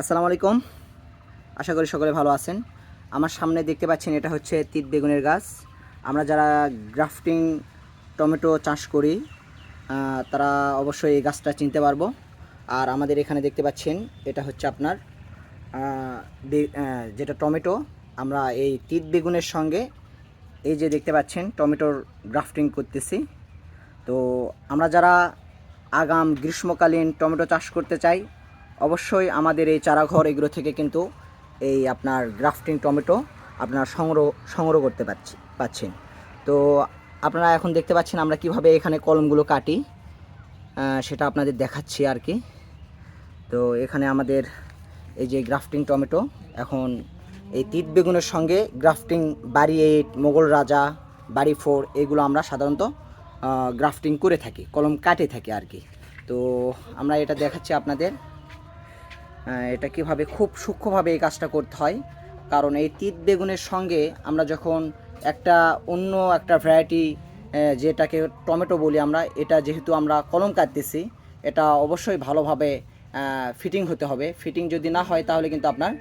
আসসালামু আলাইকুম। আশা করি সকলে ভালো আছেন। আমার সামনে দেখতে পাচ্ছেন এটা হচ্ছে তিত বেগুনের গাছ। আমরা যারা গ্রাফটিং টমেটো চাষ করি তারা অবশ্যই এই গাছটা চিনতে পারব। আর আমাদের এখানে দেখতে পাচ্ছেন, এটা হচ্ছে আপনার যেটা টমেটো, আমরা এই তিত বেগুনের সঙ্গে এই যে দেখতে পাচ্ছেন, টমেটোর গ্রাফটিং করতেছি। তো আমরা যারা আগাম গ্রীষ্মকালীন টমেটো চাষ করতে চাই অবশ্যই আমাদের এই চারাঘর এগুলো থেকে কিন্তু এই আপনার গ্রাফটিং টমেটো আপনার সংগ্রহ সংগ্রহ করতে পারছি, পাচ্ছেন। তো আপনারা এখন দেখতে পাচ্ছেন আমরা কীভাবে এখানে কলমগুলো কাটি সেটা আপনাদের দেখাচ্ছি আর কি। তো এখানে আমাদের এই যে গ্রাফটিং টমেটো, এখন এই তিত বেগুনের সঙ্গে গ্রাফটিং বাড়ি এইট, মোগল রাজা, বাড়ি ফোর, এগুলো আমরা সাধারণত গ্রাফটিং করে থাকি, কলম কাটে থাকি আর কি। তো আমরা এটা দেখাচ্ছি আপনাদের। এটা কীভাবে খুব সূক্ষ্মভাবে এই কাজটা করতে হয়। কারণ এই তিত বেগুনের সঙ্গে আমরা যখন একটা অন্য একটা ভ্যারাইটি যেটাকে টমেটো বলি আমরা, এটা যেহেতু আমরা কলম কাটতেছি, এটা অবশ্যই ভালোভাবে ফিটিং হতে হবে। ফিটিং যদি না হয় তাহলে কিন্তু আপনার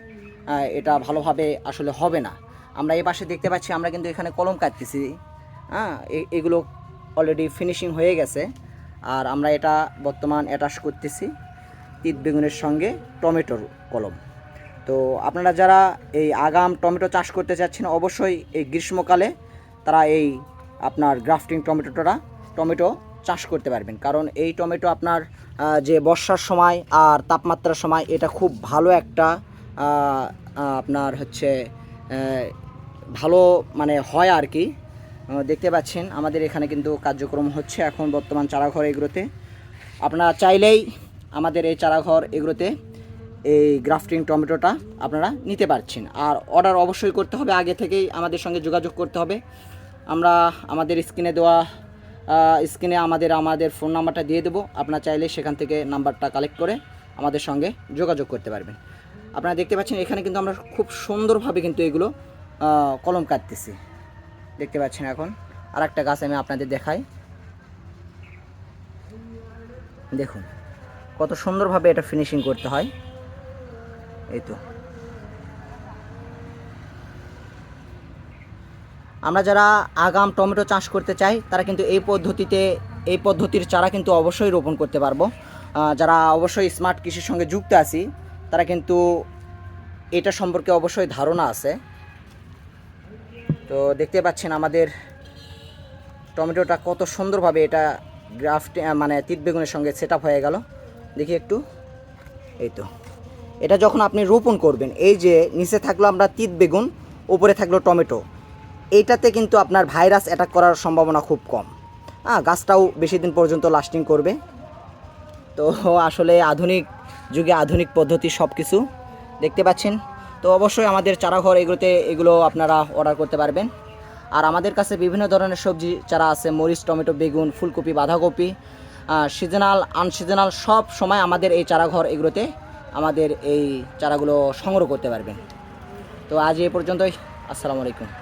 এটা ভালোভাবে আসলে হবে না। আমরা এই পাশে দেখতে পাচ্ছি আমরা কিন্তু এখানে কলম কাটতেছি। হ্যাঁ এগুলো অলরেডি ফিনিশিং হয়ে গেছে। আর আমরা এটা বর্তমান অ্যাটাচ করতেছি। তিত বেগুনের সঙ্গে টমেটোর কলম। তো আপনারা যারা এই আগাম টমেটো চাষ করতে চাচ্ছেন অবশ্যই এই গ্রীষ্মকালে তারা এই আপনার গ্রাফটিং টমেটোটা, টমেটো চাষ করতে পারবেন। কারণ এই টমেটো আপনার যে বর্ষার সময় আর তাপমাত্রার সময়, এটা খুব ভালো একটা আপনার হচ্ছে ভালো মানে হয় আর কি দেখতে পাচ্ছেন, আমাদের এখানে কিন্তু কার্যক্রম হচ্ছে এখন বর্তমান চারাঘর এগুলোতে। আপনারা চাইলেই আমাদের এই চারাঘর এগুলোতে এই গ্রাফটিং টমেটোটা আপনারা নিতে পারছেন। আর অর্ডার অবশ্যই করতে হবে, আগে থেকেই আমাদের সঙ্গে যোগাযোগ করতে হবে। আমরা আমাদের স্ক্রিনে দেওয়া স্ক্রিনে আমাদের আমাদের ফোন নাম্বারটা দিয়ে দেবো। আপনারা চাইলে সেখান থেকে নাম্বারটা কালেক্ট করে আমাদের সঙ্গে যোগাযোগ করতে পারবেন। আপনারা দেখতে পাচ্ছেন এখানে কিন্তু আমরা খুব সুন্দরভাবে কিন্তু এগুলো কলম কাটতেছি। দেখতে পাচ্ছেন এখন আর একটা গাছ আমি আপনাদের দেখাই। দেখুন। কত সুন্দরভাবে এটা ফিনিশিং করতে হয়। এই তো আমরা যারা আগাম টমেটো চাষ করতে চাই, তারা কিন্তু এই পদ্ধতিতে, এই পদ্ধতির চারা কিন্তু অবশ্যই রোপণ করতে পারব। যারা অবশ্যই স্মার্ট কৃষির সঙ্গে যুক্ত আছি, তারা কিন্তু এটা সম্পর্কে অবশ্যই ধারণা আছে। তো দেখতে পাচ্ছেন আমাদের টমেটোটা কত সুন্দরভাবে এটা গ্রাফট মানে তিত বেগুনের সঙ্গে সেট হয়ে গেল। দেখি একটু। এই তো এটা যখন আপনি রোপণ করবেন, এই যে নিচে থাকল আমরা তিত বেগুন, উপরে থাকল টমেটো, এইটাতে কিন্তু আপনার ভাইরাস অ্যাটাক করার সম্ভাবনা খুব কম। হ্যাঁ গাছটাও বেশি দিন পর্যন্ত লাস্টিং করবে। তো আসলে আধুনিক যুগে আধুনিক পদ্ধতি সব কিছু দেখতে পাচ্ছেন? তো অবশ্যই আমাদের চারাঘর এগুলোতে এগুলো আপনারা অর্ডার করতে পারবেন। আর আমাদের কাছে বিভিন্ন ধরনের সবজি চারা আছে, মরিচ, টমেটো, বেগুন, ফুলকপি, বাঁধাকপি সিজনাল আনসিজনাল সব সময় আমাদের এই চারাঘর এগুলোতে আমাদের এই চারাগুলো সংগ্রহ করতে পারবেন। তো আজ এ পর্যন্তই। আসসালামু আলাইকুম।